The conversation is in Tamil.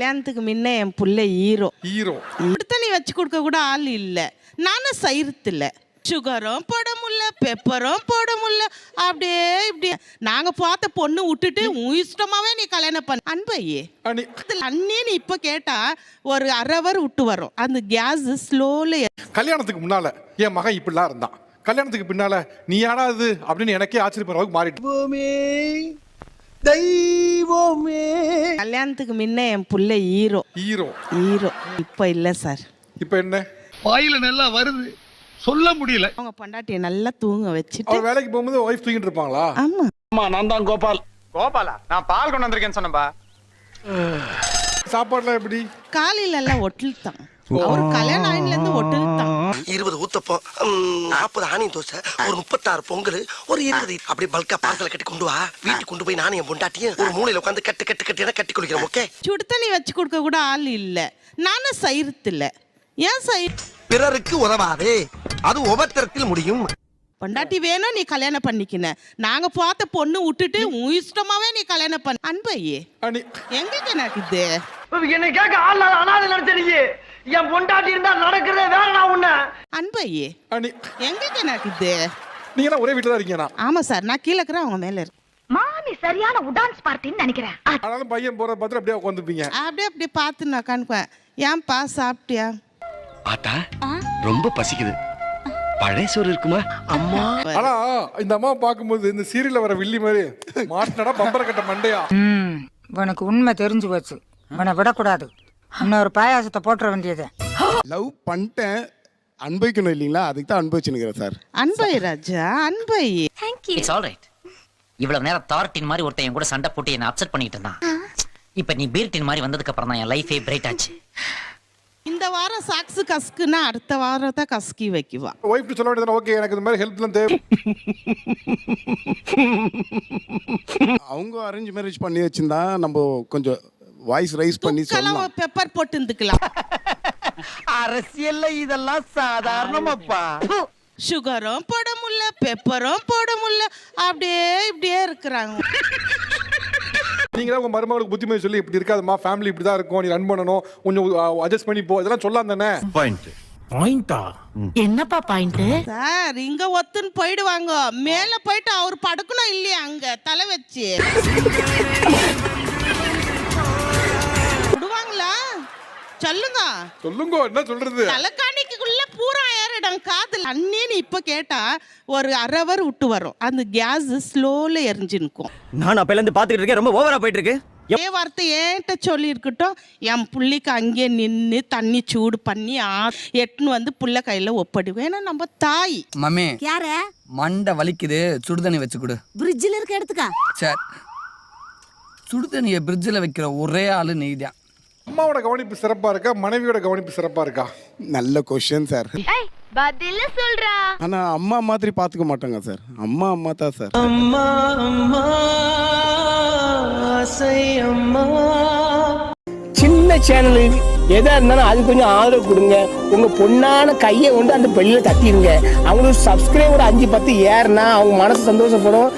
கல்யாணத்துக்கு முன்ன என் புள்ள ஹீரோ. ஹீரோ. தண்ணி வச்சு கொடுக்க கூட ஆள் இல்லை. நானும் சைரத்தில். சுகரும் போட முடியல பெப்பரும் போட முடியல. அப்படியே இப்படி நாங்கள் பார்த்த பொண்ணு விட்டுட்டு உன் இஷ்டமாவே நீ கல்யாணம் பண்ண. அன்பையே அனி அதில் அண்ணேன்னு இப்போ கேட்டால் ஒரு அரை ஹவர் விட்டு வரும். அந்த கேஸ் ஸ்லோவில் கல்யாணத்துக்கு முன்னால என் மகன் இப்படிலாம் இருந்தான். கல்யாணத்துக்கு பின்னால நீ யாரா இது? அப்படின்னு எனக்கே ஆச்சரியப்படுற அளவுக்கு மாறிட்டு. தெய்வமே கல்யாணத்துக்கு முன்ன என் புள்ள ஹீரோ. ஹீரோ. ஹீரோ. இப்போ இல்லை சார். இப்போ என்ன? வாயில நல்லா வருது. சொல்ல முடியல. அவங்க பொண்டாட்டியை நல்லா தூங்க வச்சுட்டு அவர் வேலைக்கு போகும்போது ஒய்ஃப் தூங்கிட்டு இருப்பாங்களா? ஆமா. ஆமா நான் தான் கோபால். கோபாலா? நான் பால் கொண்டு வந்திருக்கேன்னு சொன்னப்பா சாப்பாடுலாம் எப்படி? காலையில எல்லாம் ஒட்டில் தான் அவர் கல்யாணம் ஆயில இருந்து ஒட்டில் தான் இருபது ஊத்தப்பம் நாற்பது ஆனியன் தோசை ஒரு முப்பத்தாறு பொங்கல் ஒரு இருபது அப்படி பல்கா பார்சல கட்டி கொண்டு வா. வீட்டுக்கு கொண்டு போய் நானும் என் பொண்டாட்டியும் ஒரு மூலையில உட்காந்து கட்டு கட்டு கட்டி கட்டி குளிக்கிறோம் ஓகே சுடு தண்ணி வச்சு கொடுக்க கூட ஆள் இல்லை. நானும் சைரத்தில் ஏன் சைர் பிறருக்கு உதவாதே. அது உபத்திரத்தில் முடியும். பொண்டாட்டி வேணும் நீ கல்யாணம் பண்ணிக்கின. நாங்க பார்த்த பொண்ணு விட்டுட்டு உன் இஷ்டமாவே நீ கல்யாணம் பண்ண அன்பையே அனி எங்களுக்கு நடக்குது என்னை கேட்க ஆள் அனாதை நினைச்சீங்க என் பொண்டாட்டி இருந்தா நடக்கிறதே வேற நான் உன்ன. அன்பையே. அனி எங்களுக்கு நடக்குது நீங்க ஒரே வீட்டுல தான் இருக்கீங்கண்ணா. ஆமா சார் நான் கீழே இருக்கிறேன் அவங்க மேல இருக்கு மாமி சரியான உடான்ஸ் பார்ட்டின்னு நினைக்கிறேன். ஆனாலும் பையன் போற பார்த்துட்டு அப்படியே உட்காந்துப்பீங்க. அப்படியே அப்படி பார்த்து நான் கணுக்குவேன். ஏன்பா சாப்பிட்டியா? ஆத்தா ரொம்ப பசிக்குது. பழைய சோறு இருக்குமா? அம்மா. ஆனா இந்த அம்மா பார்க்கும்போது இந்த சீரியல்ல வர வில்லி மாதிரி மாட்டினடா பம்பர கட்ட மண்டையா உனக்கு உண்மை தெரிஞ்சு போச்சு. உன்னை விடக்கூடாது. இன்னொரு பாயாசத்தை போட்டுற வேண்டியது. லவ் பண்ணிட்டேன். அனுபவிக்கணும் இல்லைங்களா? அதுக்கு தான் அனுபவிச்சுனுக்கிறேன் சார். அன்பை ராஜா அன்பை. இட்ஸ் ஆல் ரைட் இவ்வளவு நேரம் தார்டின் மாதிரி ஒருத்தன் என் கூட சண்டை போட்டு என்ன அப்செட் பண்ணிட்டு இருந்தான். இப்ப நீ பீர்டின் மாதிரி வந்ததுக்கு அப்புறம் தான் என் லைஃபே பிரைட் ஆச்சு. இந்த வாரம் சாக்ஸு கசக்குன்னா அடுத்த வாரம் தான் கசக்கி வைக்குவா. ஒய்ஃப் சொல்ல வேண்டியது ஓகே எனக்கு இந்த மாதிரி ஹெல்ப்லாம் தேவை. அவங்க அரேஞ்ச் மேரேஜ் பண்ணி வச்சிருந்தா நம்ம கொஞ்சம் வாய்ஸ் ரைஸ் பண்ணி சொல்லலாம். பெப்பர் போட்டு இருந்துக்கலாம் அரசியல்ல இதெல்லாம் சாதாரணமாப்பா. சுகரும் போட முடியல பெப்பரும் போட முடியல. அப்படியே இப்படியே இருக்கிறாங்க. நீங்க தான் உங்க மருமகளுக்கு புத்திமதி சொல்லி இப்படி இருக்காதுமா ஃபேமிலி இப்படி தான் இருக்கும் நீ ரன் பண்ணணும் கொஞ்சம் அட்ஜஸ்ட் பண்ணி போ இதெல்லாம் சொல்லலாம் தானே? என்னப்பா பாயிண்ட் சார் இங்க ஒத்துன்னு போயிடுவாங்க. மேல போயிட்டு அவர் படுக்கணும் இல்லையா அங்க தலை வச்சு? சொல்லுங்க. சொல்லுங்க என்ன சொல்றது? தலைக்காணிக்குள்ள பூரா ஏறிடும் காதுல. அண்ணேன்னு இப்ப கேட்டா ஒரு அரை ஹவர் விட்டு வரும். அந்த கேஸ் ஸ்லோல எரிஞ்சு நிற்கும். நான் அப்பல இருந்து பாத்துக்கிட்டு இருக்கேன் ரொம்ப ஓவரா போயிட்டு இருக்கு. ஏ வார்த்தை ஏன்ட்ட சொல்லியிருக்கட்டும் என் புள்ளிக்கு அங்கேயே நின்று தண்ணி சூடு பண்ணி ஆ எட்டுன்னு வந்து புள்ள கையில் ஒப்படைக்கும். ஏன்னா நம்ம தாய். மம்மி யார? மண்டை வலிக்குது சுடுதண்ணி வச்சு கொடு. பிரிட்ஜில் இருக்க எடுத்துக்கா. சரி சுடுதண்ணியை பிரிட்ஜில் வைக்கிற ஒரே ஆளு நீதான் அம்மாவோட கவனிப்பு சிறப்பா இருக்கா? மனைவியோட கவனிப்பு சிறப்பா இருக்கா? நல்ல கொஸ்டின் சார் பதில சொல்றா. ஆனா அம்மா மாதிரி பாத்துக்க மாட்டாங்க சார் அம்மா அம்மா தான் சார் அம்மா அம்மா ஆசை அம்மா. சின்ன சேனல் எதா இருந்தாலும் அது கொஞ்சம் ஆதரவு கொடுங்க. உங்க பொண்ணான கையை கொண்டு அந்த பெல்லில தட்டிடுங்க. அவங்களுக்கு சப்ஸ்கிரைபர் அஞ்சு பத்து ஏறுனா அவங்க மனசு சந்தோஷப்படும்.